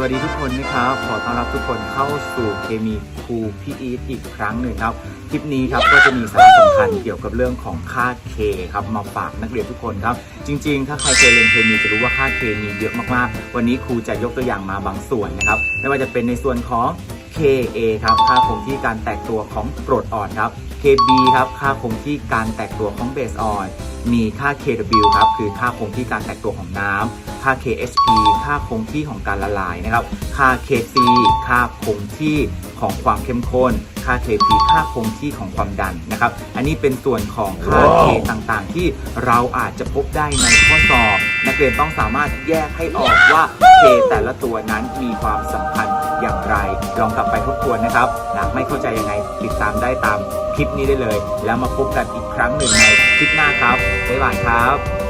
วัสดีทุกคนนะครับ ขอต้อนรับทุกคนเข้าสู่เคมีครูพี่อีทอีกครั้งหนึ่งครับ คลิปนี้ครับก็จะมีสาระสำคัญเกี่ยวกับเรื่องของค่าเคครับมาฝากนักเรียนทุกคนครับ จริง ๆ ถ้าใครเคยเรียนเคมีจะรู้ว่าค่าเคมีเยอะมากๆ วันนี้ครูจะยกตัวอย่างมาบางส่วนนะครับ ไม่ว่าจะเป็นในส่วนของ Ka ครับ ค่าคงที่การแตกตัวของกรดอ่อนครับ Kb ครับค่าคงที่การแตกตัวของเบสอ่อนมีค่า Kw ครับคือค่าคงที่การแตกตัวของน้ำค่า KHP ค่าคงที่ของการละลายนะครับ ค่า Kc ค่าคงที่ ของความเข้มข้น ค่า Kp ค่าคงที่ของความดันนะครับ อันนี้เป็นส่วนของค่า K ต่างๆ ที่เราอาจจะพบได้ในข้อสอบ นักเรียนต้องสามารถแยกให้ออกว่า K แต่ละตัวนั้นมีความสำคัญอย่างไร ลองกลับไปทบทวนนะครับหากไม่เข้าใจยังไงติดตามได้ตามคลิปนี้ได้เลย แล้วมาพบกันอีกครั้งหนึ่งในคลิปหน้าครับบ๊ายบายครับ